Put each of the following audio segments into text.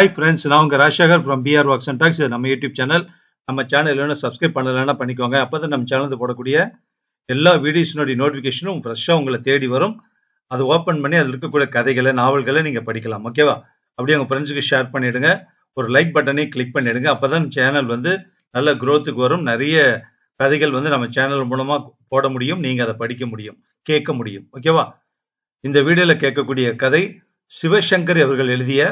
Hi friends நான் உங்கள் Rajasekar from PR works and talks நம்ம யூடியூப் சேனல் நம்ம சேனல் இல்லைன்னா சப்ஸ்கிரைப் பண்ணலைன்னா பண்ணிக்கோங்க. அப்போ தான் நம்ம சேனலில் போடக்கூடிய எல்லா வீடியோஸினுடைய நோட்டிஃபிகேஷனும் ஃப்ரெஷ்ஷாக உங்களை தேடி வரும். அதை ஓப்பன் பண்ணி அதில் இருக்கக்கூடிய கதைகளை நாவல்களை நீங்கள் படிக்கலாம். ஓகேவா அப்படியே உங்கள் ஃப்ரெண்ட்ஸுக்கு ஷேர் பண்ணிவிடுங்க ஒரு லைக் பட்டனையும் கிளிக் பண்ணிவிடுங்க அப்போ தான் சேனல் வந்து நல்ல க்ரோத்துக்கு வரும். நிறைய கதைகள் வந்து நம்ம சேனல் மூலமாக போட முடியும். நீங்கள் அதை படிக்க முடியும். கேட்க முடியும். ஓகேவா இந்த வீடியோவில் கேட்கக்கூடிய கதை சிவசங்கர் அவர்கள் எழுதிய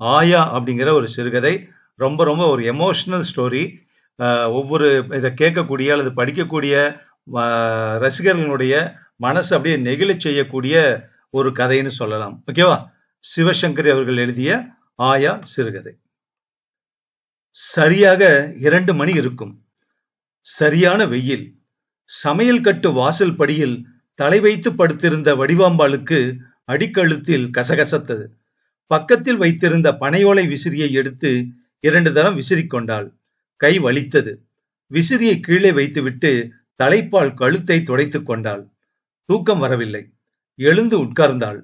ஆயா அப்படிங்கிற ஒரு சிறுகதை ரொம்ப ரொம்ப ஒரு எமோஷனல் ஸ்டோரி ஒவ்வொரு இதை கேட்கக்கூடிய அல்லது படிக்கக்கூடிய ரசிகர்களுடைய மனசு அப்படியே நெகிழ செய்யக்கூடிய ஒரு கதைன்னு சொல்லலாம். ஓகேவா சிவசங்கரி அவர்கள் எழுதிய ஆயா சிறுகதை. சரியாக இரண்டு மணி இருக்கும். சரியான வெயில். சமையல் கட்டு வாசல் படியில் தலை வைத்து படுத்திருந்த வடிவாம்பாளுக்கு அடிக்கழுத்தில் கசகசத்தது. பக்கத்தில் வைத்திருந்த பனையோலை விசிறியை எடுத்து இரண்டு தரம் விசிறிக்கொண்டாள் கை வலித்தது. விசிறியை கீழே வைத்துவிட்டு தலைப்பால் கழுத்தை துடைத்துக் கொண்டாள். தூக்கம் வரவில்லை. எழுந்து உட்கார்ந்தாள்.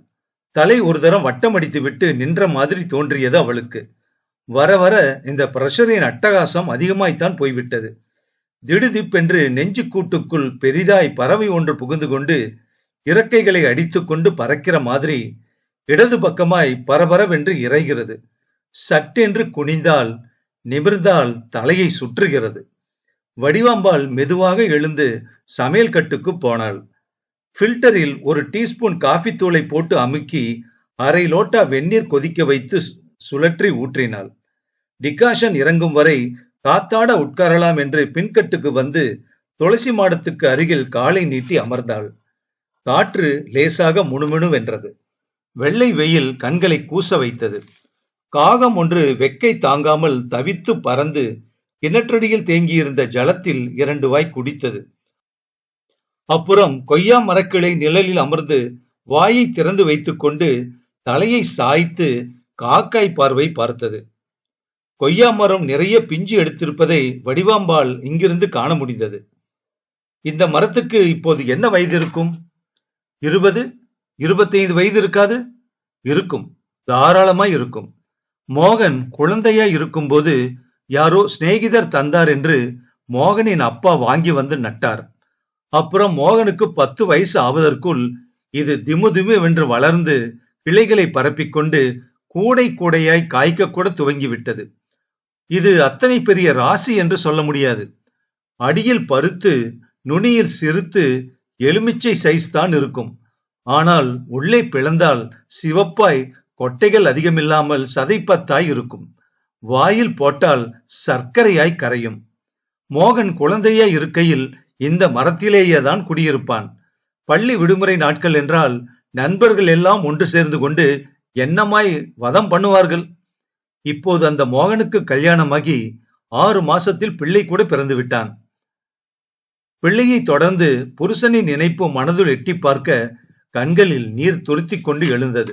தலை ஒரு தரம் வட்டமடித்துவிட்டு நின்ற மாதிரி தோன்றியது அவளுக்கு. வர வர இந்த பிரஷரின் அட்டகாசம் அதிகமாய்த்தான் போய்விட்டது. திடுதிப்பென்று நெஞ்சு கூட்டுக்குள் பெரிதாய் பறவை ஒன்று புகுந்து கொண்டு இறக்கைகளை அடித்துக்கொண்டு பறக்கிற மாதிரி இடது பக்கமாய் பரபரவென்று இறைகிறது. சட்டென்று குனிந்தால் நிமிர்ந்தால் தலையை சுற்றுகிறது. வடிவாம்பாள் மெதுவாக எழுந்து சமையல் கட்டுக்கு போனாள். ஃபில்டரில் ஒரு டீஸ்பூன் காஃபி தூளை போட்டு அமுக்கி அரை லோட்டா வெந்நீர் கொதிக்க வைத்து சுழற்றி ஊற்றினாள். டிகாஷன் இறங்கும் வரை காத்தாட உட்காரலாம் என்று பின்கட்டுக்கு வந்து துளசி மாடத்துக்கு அருகில் காலை நீட்டி அமர்ந்தாள். காற்று லேசாக முணுமுணுவென்றது. வெள்ளை வெயில் கண்களை கூச வைத்தது. காகம் ஒன்று வெக்கை தாங்காமல் தவித்து பறந்து கிணற்றடியில் தேங்கியிருந்த ஜலத்தில் இரண்டு வாய் குடித்தது. அப்புறம் கொய்யா மரக்கிளை நிழலில் அமர்ந்து வாயை திறந்து வைத்துக்கொண்டு தலையை சாய்த்து காக்காய் பார்வை பார்த்தது. கொய்யா மரம் நிறைய பிஞ்சு எடுத்திருப்பதை வடிவாம்பாள் இங்கிருந்து காண முடிந்தது. இந்த மரத்துக்கு இப்போது என்ன வயது இருக்கும்? இருபது? இருபத்தைந்து வயது இருக்காது? இருக்கும். தாராளமாய் இருக்கும். மோகன் குழந்தையா இருக்கும்போது யாரோ சிநேகிதர் தந்தார் என்று மோகனின் அப்பா வாங்கி வந்து நட்டார். அப்புறம் மோகனுக்கு பத்து வயசு ஆவதற்குள் இது திமு திமு வென்று வளர்ந்து கிளைகளை பரப்பிக்கொண்டு கூடை கூடையாய் காய்க்க கூட துவங்கி விட்டது இது அத்தனை பெரிய ராசி என்று சொல்ல முடியாது. அடியில் பருத்து நுனியில் சிறுத்து எலுமிச்சை சைஸ் தான் இருக்கும். ஆனால் உள்ளே பிளந்தால் சிவப்பாய் கொட்டைகள் அதிகமில்லாமல் சதைப்பத்தாய் இருக்கும். வாயில் போட்டால் சர்க்கரையாய் கரையும். மோகன் குழந்தையாய் இருக்கையில் இந்த மரத்திலேயே தான் குடியிருப்பான். பள்ளி விடுமுறை நாட்கள் என்றால் நண்பர்கள் எல்லாம் ஒன்று சேர்ந்து கொண்டு என்னமாய் வதம் பண்ணுவார்கள்? இப்போது அந்த மோகனுக்கு கல்யாணமாகி ஆறு மாசத்தில் பிள்ளை கூட பிறந்து விட்டான். பிள்ளையை தொடர்ந்து புருஷனின் நினைப்பு மனதில் எட்டி பார்க்க கண்களில் நீர் துருத்திக் கொண்டு எழுந்தது.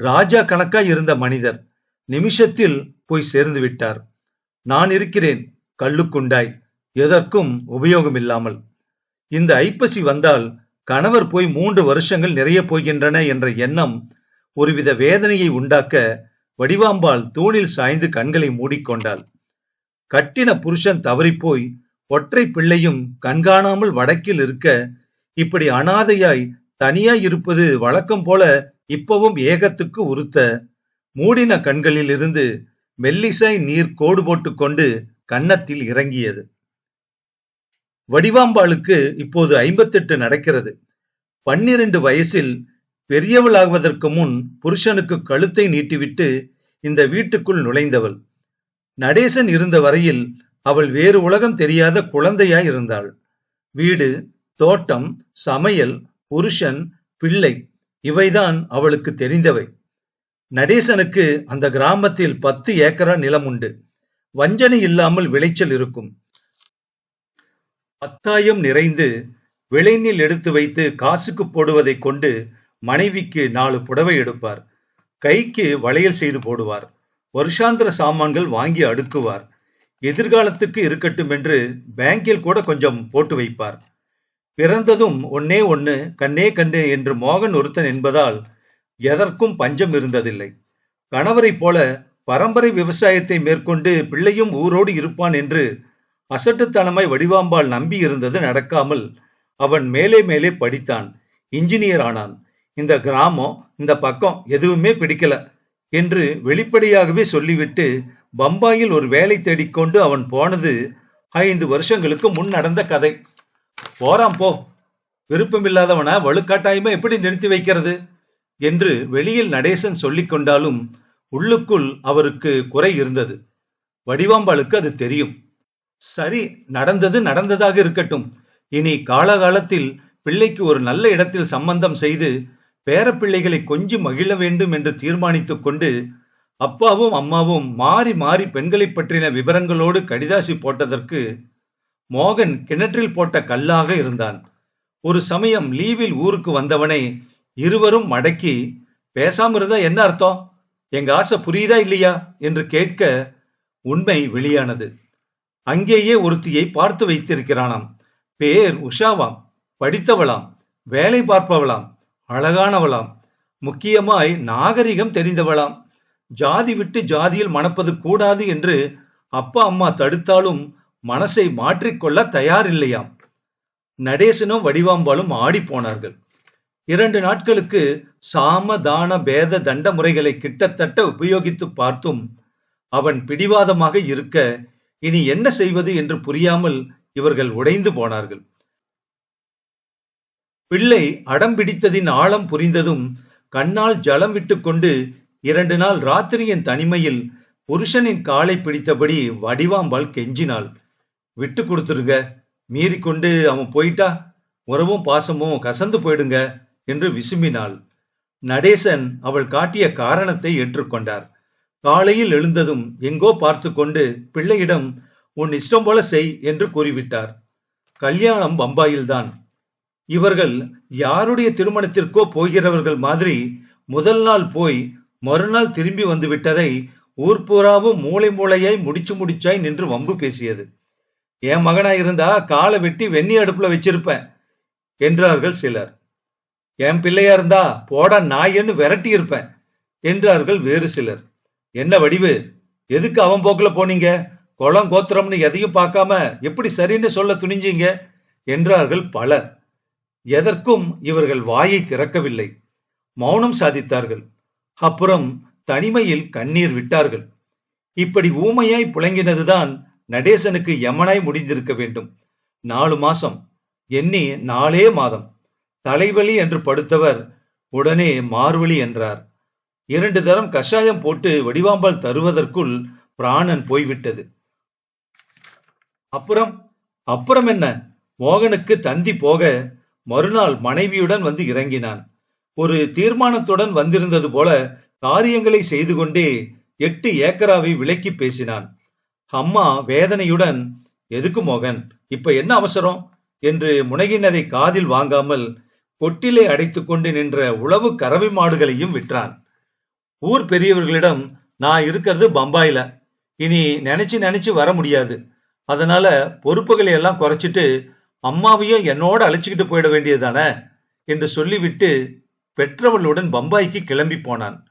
ராஜா கணக்காய் இருந்த மனிதர் நிமிஷத்தில் போய் சேர்ந்து விட்டார். நான் இருக்கிறேன் கள்ளுக்குண்டாய். எதற்கும் உபயோகம் இல்லாமல் இந்த ஐப்பசி வந்தால் கணவர் போய் மூன்று வருஷங்கள் நிறைய போகின்றன என்ற எண்ணம் ஒருவித வேதனையை உண்டாக்க வடிவாம்பாள் தூணில் சாய்ந்து கண்களை மூடிக்கொண்டாள். கட்டின புருஷன் தவறிப்போய் ஒற்றை பிள்ளையும் கண்காணாமல் வடக்கில் இருக்க இப்படி அனாதையாய் தனியா இருப்பது வழக்கம் போல இப்பவும் ஏகத்துக்கு உறுத்த. மூடின கண்களில் மெல்லிசை நீர் கோடு போட்டுக்கொண்டு கன்னத்தில் இறங்கியது. வடிவாம்பாளுக்கு இப்போது ஐம்பத்தெட்டு நடக்கிறது. பன்னிரண்டு வயசில் பெரியவளாகுவதற்கு முன் புருஷனுக்கு கழுத்தை நீட்டிவிட்டு இந்த வீட்டுக்குள் நுழைந்தவள். நடேசன் இருந்த வரையில் அவள் வேறு உலகம் தெரியாத குழந்தையாய் இருந்தாள். வீடு தோட்டம் சமையல் புருஷன் பிள்ளை இவைதான் அவளுக்கு தெரிந்தவை. நடேசனுக்கு அந்த கிராமத்தில் பத்து ஏக்கரா நிலம் உண்டு. வஞ்சனை இல்லாமல் விளைச்சல் இருக்கும். பத்தாயம் நிறைந்து விளைநீல் எடுத்து வைத்து காசுக்கு போடுவதை கொண்டு மனைவிக்கு நாலு புடவை எடுப்பார். கைக்கு வளையல் செய்து போடுவார். வருஷாந்திர சாமான்கள் வாங்கி அடுக்குவார். எதிர்காலத்துக்கு இருக்கட்டும் என்று பேங்கில் கூட கொஞ்சம் போட்டு வைப்பார். பிறந்ததும் ஒன்னே ஒன்னு கண்ணே கண்ணு என்று மோகன் ஒருத்தன் என்பதால் எதற்கும் பஞ்சம் இருந்ததில்லை. கணவரைப் போல பரம்பரை விவசாயத்தை மேற்கொண்டு பிள்ளையும் ஊரோடு இருப்பான் என்று அசட்டுத்தனமாய் வடிவாம்பாள் நம்பி இருந்தது நடக்காமல் அவன் மேலே மேலே படித்தான். இன்ஜினியர் ஆனான். இந்த கிராமம் இந்த பக்கம் எதுவுமே பிடிக்கல என்று வெளிப்படையாகவே சொல்லிவிட்டு பம்பாயில் ஒரு வேலை தேடிக்கொண்டு அவன் போனது ஐந்து வருஷங்களுக்கு முன் நடந்த கதை. போறான் போ. விருப்பமில்லாதவனா வலுக்காட்டாயமா எப்படி நிறுத்தி வைக்கிறது? என்று வெளியில் நடேசன் சொல்லிக் கொண்டாலும் உள்ளுக்குள் அவருக்கு குறை இருந்தது. வடிவாம்பாளுக்கு அது தெரியும். சரி நடந்தது நடந்ததாக இருக்கட்டும். இனி காலகாலத்தில் பிள்ளைக்கு ஒரு நல்ல இடத்தில் சம்பந்தம் செய்து பேரப்பிள்ளைகளை கொஞ்சம் மகிழ வேண்டும் என்று தீர்மானித்துக் கொண்டு அப்பாவும் அம்மாவும் மாறி மாறி பெண்களை பற்றின விவரங்களோடு கடிதாசி போட்டதற்கு மோகன் கிணற்றில் போட்ட கல்லாக இருந்தான். ஒரு சமயம் லீவில் ஊருக்கு வந்தவனை இருவரும் மடக்கி பேசாம இருந்தா என்ன அர்த்தம்? எங்க ஆசை புரியுதா இல்லையா? என்று கேட்க உண்மை வெளியானது. அங்கேயே ஒருத்தியை பார்த்து வைத்திருக்கிறானாம். பேர் உஷாவாம். படித்தவளாம். வேலை பார்ப்பவளாம். அழகானவளாம். முக்கியமாய் நாகரிகம் தெரிந்தவளாம். ஜாதி விட்டு ஜாதியில் மணப்பது கூடாது என்று அப்பா அம்மா தடுத்தாலும் மனசை மாற்றிக்கொள்ள தயாரில்லையாம். நடேசனும் வடிவாம்பாலும் ஆடி போனார்கள். இரண்டு நாட்களுக்கு சாம தான பேத தண்ட முறைகளை கிட்டத்தட்ட உபயோகித்து பார்த்தும் அவன் பிடிவாதமாக இருக்க இனி என்ன செய்வது என்று புரியாமல் இவர்கள் உடைந்து போனார்கள். பிள்ளை அடம் பிடித்ததின் ஆழம் புரிந்ததும் கண்ணால் ஜலம் விட்டுக்கொண்டு இரண்டு நாள் ராத்திரியின் தனிமையில் புருஷனின் காலை பிடித்தபடி வடிவாம்பால் கெஞ்சினாள். விட்டு கொடுத்துருங்க மீறி கொண்டு அவன் போயிட்டா? உறவும் பாசமும் கசந்து போயிடுங்க என்று விசும்பினாள். நடேசன் அவள் காட்டிய காரணத்தை ஏற்றுக்கொண்டார். காலையில் எழுந்ததும் எங்கோ பார்த்து கொண்டு பிள்ளையிடம் உன் இஷ்டம் போல செய் என்று கூறிவிட்டார். கல்யாணம் பம்பாயில்தான். இவர்கள் யாருடைய திருமணத்திற்கோ போகிறவர்கள் மாதிரி முதல் நாள் போய் மறுநாள் திரும்பி வந்து விட்டதை ஊர்பூராவும் மூளை மூளையாய் முடிச்சு முடிச்சாய் நின்று வம்பு பேசியது. என் மகனா இருந்தா காலை வெட்டி வெண்ணி அடுப்புல வச்சிருப்பேன் என்றார்கள் சிலர். என் பிள்ளையா இருந்தா போட நாயன்னு விரட்டி இருப்பேன் என்றார்கள் வேறு சிலர். என்ன வடிவு? எதுக்கு அவன் போக்குல போனீங்க? குளம் கோத்திரம்னு எதையும் பார்க்காம எப்படி சரின்னு சொல்ல துணிஞ்சீங்க? என்றார்கள் பலர். எதற்கும் இவர்கள் வாயை திறக்கவில்லை. மௌனம் சாதித்தார்கள். அப்புறம் தனிமையில் கண்ணீர் விட்டார்கள். இப்படி ஊமையாய் புழங்கினதுதான் நடேசனுக்கு யமனாய் முடிந்திருக்க வேண்டும். நாலு மாசம். எண்ணி நாலே மாதம். தலைவலி என்று படுத்தவர் உடனே மார்வழி என்றார். இரண்டு தரம் கஷாயம் போட்டு வடிவாம்பால் தருவதற்குள் பிராணன் போய்விட்டது. அப்புறம்? அப்புறம் என்ன? மோகனுக்கு தந்தி போக மறுநாள் மனைவியுடன் வந்து இறங்கினான். ஒரு தீர்மானத்துடன் வந்திருந்தது போல காரியங்களை செய்து கொண்டே எட்டு ஏக்கராவை விலக்கி பேசினான். அம்மா வேதனையுடன் எதுக்கு மோகன்? இப்ப என்ன அவசரம்? என்று முனகினதை காதில் வாங்காமல் பொட்டிலே அடைத்துக் கொண்டு நின்ற உளவு கறவை மாடுகளையும் விற்றான். ஊர் பெரியவர்களிடம் நான் இருக்கிறது பம்பாயில. இனி நினைச்சு நினைச்சு வர முடியாது. அதனால பொறுப்புகளை எல்லாம் குறைச்சிட்டு அம்மாவையும் என்னோட அழைச்சிக்கிட்டு போயிட வேண்டியதுதானே? என்று சொல்லிவிட்டு பெற்றவளுடன் பம்பாய்க்கு கிளம்பி போனான்.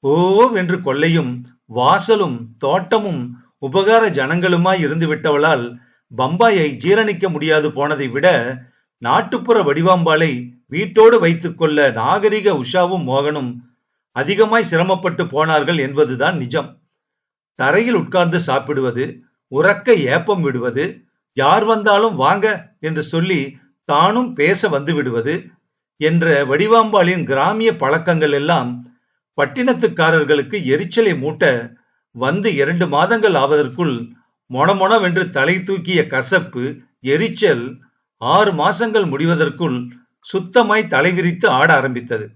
ஓ வென்று கொள்ளையும் வாசலும் தோட்டமும் உபகார ஜனங்களுமாய் இருந்து விட்டவளால் பம்பாயை ஜீரணிக்க முடியாது போனதை விட நாட்டுப்புற வடிவாம்பாளை வீட்டோடு வைத்துக் கொள்ள நாகரிக உஷாவும் மோகனும் அதிகமாய் சிரமப்பட்டு போனார்கள் என்பதுதான் நிஜம். தரையில் உட்கார்ந்து சாப்பிடுவது உறக்க ஏப்பம் விடுவது யார் வந்தாலும் வாங்க என்று சொல்லி தானும் பேச வந்து விடுவது என்ற வடிவாம்பாளின் கிராமிய பழக்கங்கள் எல்லாம் பட்டினத்துக்காரர்களுக்கு எரிச்சலை மூட்ட வந்து இரண்டு மாதங்கள் ஆவதற்குள் மொணமொணவென்று தலை தூக்கிய கசப்பு எரிச்சல் ஆறு மாசங்கள் முடிவதற்குள் சுத்தமாய் தலைவிரித்து ஆட ஆரம்பித்தது.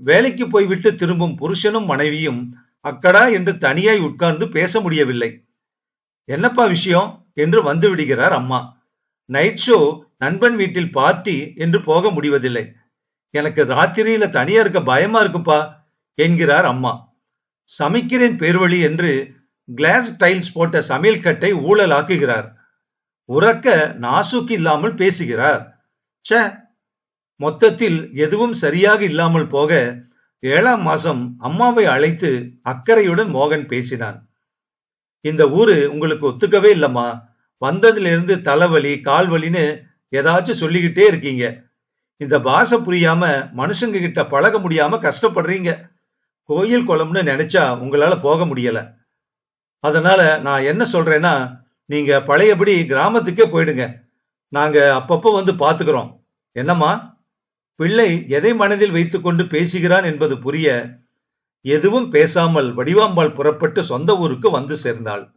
வேலைக்கு போய்விட்டு திரும்பும் புருஷனும் மனைவியும் அக்கடா என்று தனியாய் உட்கார்ந்து பேச முடியவில்லை. என்னப்பா விஷயம்? என்று வந்து விடுகிறார் அம்மா. நைட் ஷோ நண்பன் வீட்டில் பார்ட்டி என்று போக முடிவதில்லை. எனக்கு ராத்திரியில தனியா இருக்க பயமா இருக்குப்பா என்கிறார் அம்மா. சமைக்கிறேன் பேர்வழி என்று கிளாஸ் டைல்ஸ் போட்ட சமையல் கட்டை ஊழலாக்குகிறார். உறக்க நாசுக்கு இல்லாமல் பேசுகிறார். ச மொத்தத்தில் எதுவும் சரியாக இல்லாமல் போக ஏழாம் மாசம் அம்மாவை அழைத்து அக்கறையுடன் மோகன் பேசினான். இந்த ஊரு உங்களுக்கு ஒத்துக்கவே இல்லம்மா. வந்ததிலிருந்து தலைவலி கால்வலின்னு ஏதாச்சும் சொல்லிக்கிட்டே இருக்கீங்க. இந்த பாஷை புரியாம மனுஷங்க கிட்ட பழக முடியாம கஷ்டப்படுறீங்க. கோயில் குளம்னு நினைச்சா உங்களால போக முடியல. அதனால நான் என்ன சொல்றேன்னா நீங்க பழையபடி கிராமத்துக்கே போயிடுங்க. நாங்க அப்பப்போ வந்து பாத்துக்கிறோம். என்னம்மா? பிள்ளை எதை மனதில் வைத்துக்கொண்டு பேசுகிறான் என்பது புரிய எதுவும் பேசாமல் வடிவாம்பாள் புறப்பட்டு சொந்த ஊருக்கு வந்து சேர்ந்தாள்.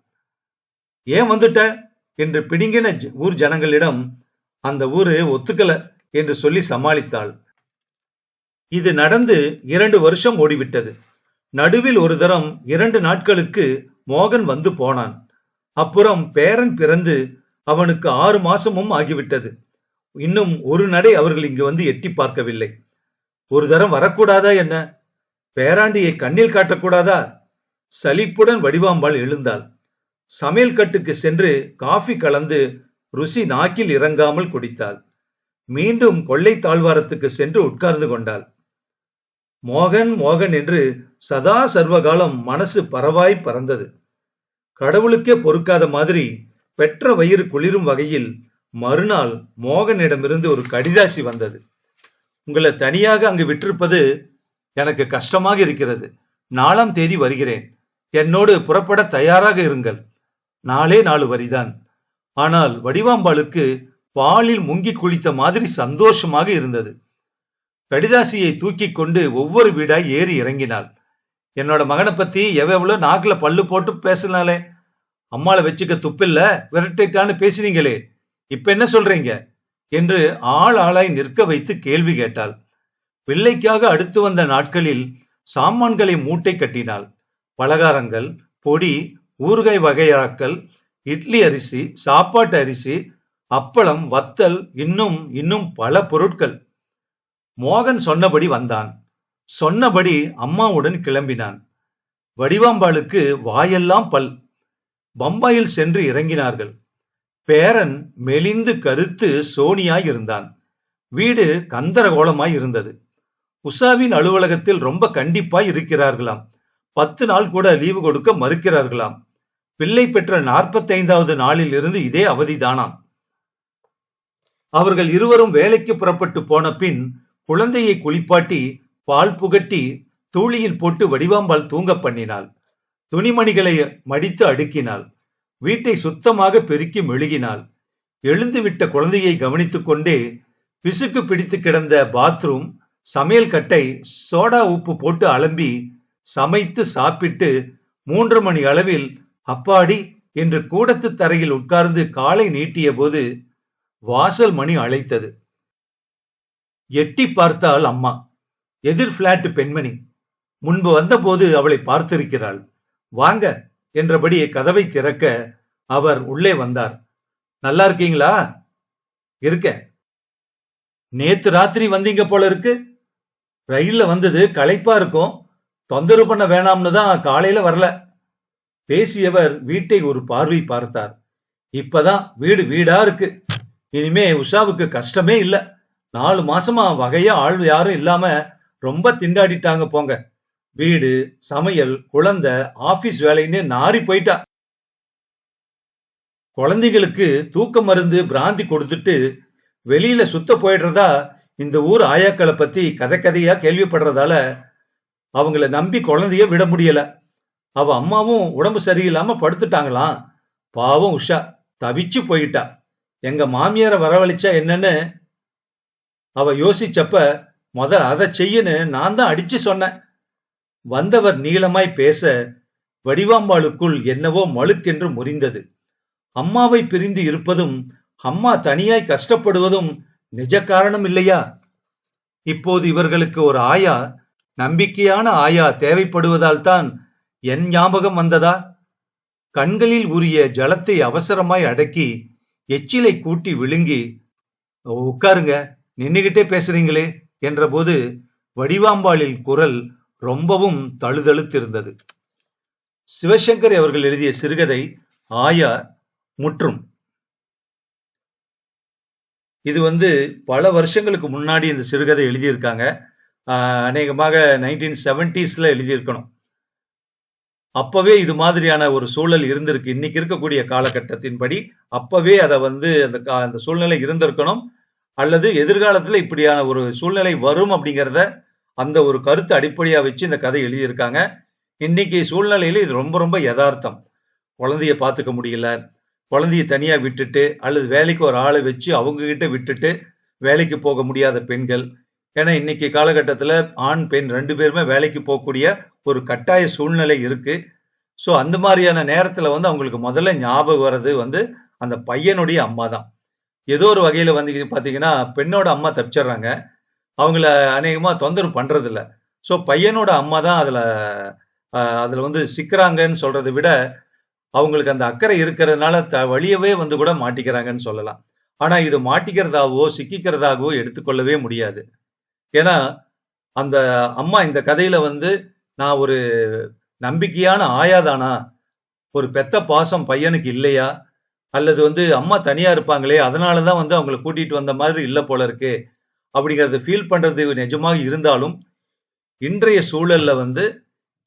ஏன் வந்துட்ட? என்று பிடுங்கின ஜ- ஊர் ஜனங்களிடம் அந்த ஊரு ஒத்துக்கல என்று சொல்லி சமாளித்தாள். இது நடந்து இரண்டு வருஷம் ஓடிவிட்டது. நடுவில் ஒரு தரம் இரண்டு நாட்களுக்கு மோகன் வந்து போனான். அப்புறம் பேரன் பிறந்து அவனுக்கு ஆறு மாசமும் ஆகிவிட்டது. இன்னும் ஒரு நடை அவர்கள் இங்கு வந்து எட்டி பார்க்கவில்லை. ஒரு தரம் வரக்கூடாதா என்ன? பேராண்டியை கண்ணில் காட்டக்கூடாதா? சலிப்புடன் வடிவாம்பாள் எழுந்தாள். சமையல் கட்டுக்கு சென்று காஃபி கலந்து ருசி நாக்கில் இறங்காமல் குடித்தாள். மீண்டும் கொள்ளை தாழ்வாரத்துக்கு சென்று உட்கார்ந்து கொண்டாள். மோகன் மோகன் என்று சதா சர்வகாலம் மனசு பரவாய் பறந்தது. கடவுளுக்கே பொறுக்காத மாதிரி பெற்ற வயிறு குளிரும் வகையில் மறுநாள் மோகனிடமிருந்து ஒரு கடிதாசி வந்தது. உங்களை தனியாக அங்கு விட்டிருப்பது எனக்கு கஷ்டமாக இருக்கிறது. நாலாம் தேதி வருகிறேன். என்னோடு புறப்பட தயாராக இருங்கள். நாளே நாலு வரிதான். ஆனால் வடிவாம்பாளுக்கு பாலில் முங்கி குளித்த மாதிரி சந்தோஷமாக இருந்தது. கடிதாசியை தூக்கி கொண்டு ஒவ்வொரு வீடாய் ஏறி இறங்கினாள். என்னோட மகனை பத்தி எவ்வளவு நாக்குல பல்லு போட்டு பேசினாலே அம்மாளை வச்சுக்க துப்பில்ல விரட்டிட்டான்னு பேசினீங்களே. இப்ப என்ன சொல்றீங்க? என்று ஆள் ஆளாய் நிற்க வைத்து கேள்வி கேட்டாள். பிள்ளைக்காக அடுத்து வந்த நாட்களில் சாமான்களை மூட்டை கட்டினாள். பலகாரங்கள் பொடி ஊறுகாய் வகையாக்கள் இட்லி அரிசி சாப்பாட்டு அரிசி அப்பளம் வத்தல் இன்னும் இன்னும் பல பொருட்கள். மோகன் சொன்னபடி வந்தான். சொன்னபடி அம்மாவுடன் கிளம்பினான். வடிவாம்பாளுக்கு வாயெல்லாம் பல். பம்பாயில் சென்று இறங்கினார்கள். பேரன் மெலிந்து கருத்து சோனியாய் இருந்தான். வீடு கந்தரகோலமாய் இருந்தது. உஷாவின் அலுவலகத்தில் ரொம்ப கண்டிப்பாய் இருக்கிறார்களாம். பத்து நாள் கூட லீவு கொடுக்க மறுக்கிறார்களாம். பிள்ளை பெற்ற நாற்பத்தைந்தாவது நாளில் இருந்து இதே அவதிதானாம். அவர்கள் இருவரும் வேலைக்கு புறப்பட்டு போன பின் குழந்தையை குளிப்பாட்டி பால் புகட்டி தூளியில் போட்டு வடிவாம்பால் தூங்க பண்ணினாள். துணிமணிகளை மடித்து அடுக்கினாள். வீட்டை சுத்தமாக பெருக்கி மெழுகினாள். எழுந்துவிட்ட குழந்தையை கவனித்துக் கொண்டே பிசுக்கு பிடித்து கிடந்த பாத்ரூம் சமையல் கட்டை சோடா உப்பு போட்டு அலம்பி சமைத்து சாப்பிட்டு மூன்று மணி அளவில் அப்பாடி என்று கூடத்து தரையில் உட்கார்ந்து காலை நீட்டிய போது வாசல் மணி அழைத்தது. எட்டி பார்த்தாள் அம்மா. எதிர் பிளாட் பெண்மணி. முன்பு வந்தபோது அவளை பார்த்திருக்கிறாள். வாங்க என்றபடி கதவை திறக்க அவர் உள்ளே வந்தார். நல்லா இருக்கீங்களா? இருக்க. நேத்து ராத்திரி வந்தீங்க போல இருக்கு. ரயில்ல வந்தது களைப்பா இருக்கும். தொந்தரவு பண்ண வேணாம்னு தான் காலையில வரல. பேசியவர் வீட்டை ஒரு பார்வை பார்த்தார். இப்பதான் வீடு வீடா இருக்கு. இனிமே உஷாவுக்கு கஷ்டமே இல்லை. நாலு மாசமா வகையா ஆள் யாரும் இல்லாம ரொம்ப திண்டாடிட்டாங்க போங்க. வீடு சமையல் குழந்தை ஆபீஸ் வேலைன்னு நாரி போயிட்டா. குழந்தைகளுக்கு தூக்க மருந்து பிராந்தி கொடுத்துட்டு வெளியில சுத்த போயிடுறதா இந்த ஊர் ஆயாக்களை பத்தி கதை கதையா கேள்விப்படுறதால அவங்கள நம்பி குழந்தைய விட முடியல. அவ அம்மாவும் உடம்பு சரியில்லாம படுத்துட்டாங்களாம். பாவம் உஷா தவிச்சு போயிட்டா. எங்க மாமியார வரவழைச்சா என்னன்னு அவ யோசிச்சப்ப முதல் அதை செய்யுன்னு நான் தான் அடிச்சு சொன்னேன். வந்தவர் நீளமாய் பேச வடிவாம்பாளுக்குள் என்னவோ மழுக்கென்று முறிந்தது. அம்மாவை பிரிந்து இருப்பதும் அம்மா தனியாய் கஷ்டப்படுவதும் நிஜ காரணம் இல்லையா? இப்போது இவர்களுக்கு ஒரு ஆயா நம்பிக்கையான ஆயா தேவைப்படுவதால் தான் என் ஞாபகம் வந்ததா? கண்களில் உரிய ஜலத்தை அவசரமாய் அடக்கி எச்சிலை கூட்டி விழுங்கி உட்காருங்க. நின்னுகிட்டே பேசுறீங்களே என்றபோது வடிவாம்பாளில் குரல் ரொம்பவும் தழுதழுத்திருந்தது. சிவசங்கர் அவர்கள் எழுதிய சிறுகதை ஆயா முற்றும். இது வந்து பல வருஷங்களுக்கு முன்னாடி இந்த சிறுகதை எழுதியிருக்காங்க. அநேகமாக நைன்டீன் செவன்டிஸ்ல எழுதியிருக்கணும். அப்பவே இது மாதிரியான ஒரு சூழல் இருந்திருக்கு. இன்னைக்கு இருக்கக்கூடிய காலகட்டத்தின்படி அப்பவே அதை வந்து அந்த கா- அந்த சூழ்நிலை இருந்திருக்கணும். அல்லது எதிர்காலத்தில் இப்படியான ஒரு சூழ்நிலை வரும் அப்படிங்கிறத அந்த ஒரு கருத்து அடிப்படையாக வச்சு இந்த கதை எழுதியிருக்காங்க. இன்னைக்கு சூழ்நிலையில இது ரொம்ப ரொம்ப யதார்த்தம். குழந்தைய பார்த்துக்க முடியல. குழந்தைய தனியாக விட்டுட்டு அல்லது வேலைக்கு ஒரு ஆளை வச்சு அவங்ககிட்ட விட்டுட்டு வேலைக்கு போக முடியாத பெண்கள். ஏன்னா இன்னைக்கு காலகட்டத்தில் ஆண் பெண் ரெண்டு பேருமே வேலைக்கு போகக்கூடிய ஒரு கட்டாய சூழ்நிலை இருக்கு. ஸோ அந்த மாதிரியான நேரத்தில் வந்து அவங்களுக்கு முதல்ல ஞாபகம் வர்றது வந்து அந்த பையனுடைய அம்மா தான் ஏதோ ஒரு வகையில் வந்து பார்த்தீங்கன்னா பெண்ணோட அம்மா தப்பிச்சிடுறாங்க. அவங்கள அநேகமாக தொந்தரவு பண்ணுறதில்ல ஸோ பையனோட அம்மா தான் அதில் அதில் வந்து சிக்கிறாங்கன்னு சொல்கிறத விட அவங்களுக்கு அந்த அக்கறை இருக்கிறதுனால த வழியவே வந்து கூட மாட்டிக்கிறாங்கன்னு சொல்லலாம். ஆனால் இது மாட்டிக்கிறதாகவோ சிக்கிக்கிறதாகவோ எடுத்துக்கொள்ளவே முடியாது. ஏன்னா அந்த அம்மா இந்த கதையில வந்து நான் ஒரு நம்பிக்கையான ஆயாதானா? ஒரு பெத்த பாசம் பையனுக்கு இல்லையா? அல்லது வந்து அம்மா தனியா இருப்பாங்களே அதனாலதான் வந்து அவங்கள கூட்டிட்டு வந்த மாதிரி இல்லை போல இருக்கு. அப்படிங்கறத ஃபீல் பண்றது நிஜமாக இருந்தாலும் இன்றைய சூழல்ல வந்து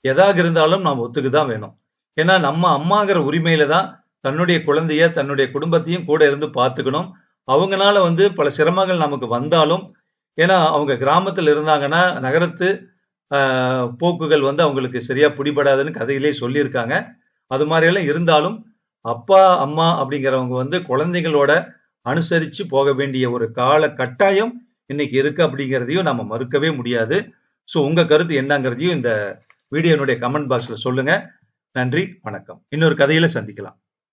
எதாக இருந்தாலும் நாம் ஒத்துக்கு தான் வேணும். ஏன்னா நம்ம அம்மாங்கிற உரிமையில தான் தன்னுடைய குழந்தைய தன்னுடைய குடும்பத்தையும் கூட இருந்து பார்த்துக்கணும். அவங்களால வந்து பல சிரமங்கள் நமக்கு வந்தாலும் ஏன்னா அவங்க கிராமத்தில் இருந்தாங்கன்னா நகரத்து போக்குகள் வந்து அவங்களுக்கு சரியா பிடிபடாதுன்னு கதையிலே சொல்லியிருக்காங்க. அது மாதிரியெல்லாம் இருந்தாலும் அப்பா அம்மா அப்படிங்கிறவங்க வந்து குழந்தைகளோட அனுசரிச்சு போக வேண்டிய ஒரு கால கட்டாயம் இன்னைக்கு இருக்கு அப்படிங்கிறதையும் நம்ம மறுக்கவே முடியாது. ஸோ உங்க கருத்து என்னங்கிறதையும் இந்த வீடியோனுடைய கமெண்ட் பாக்ஸ்ல சொல்லுங்க. நன்றி வணக்கம். இன்னொரு கதையில சந்திக்கலாம்.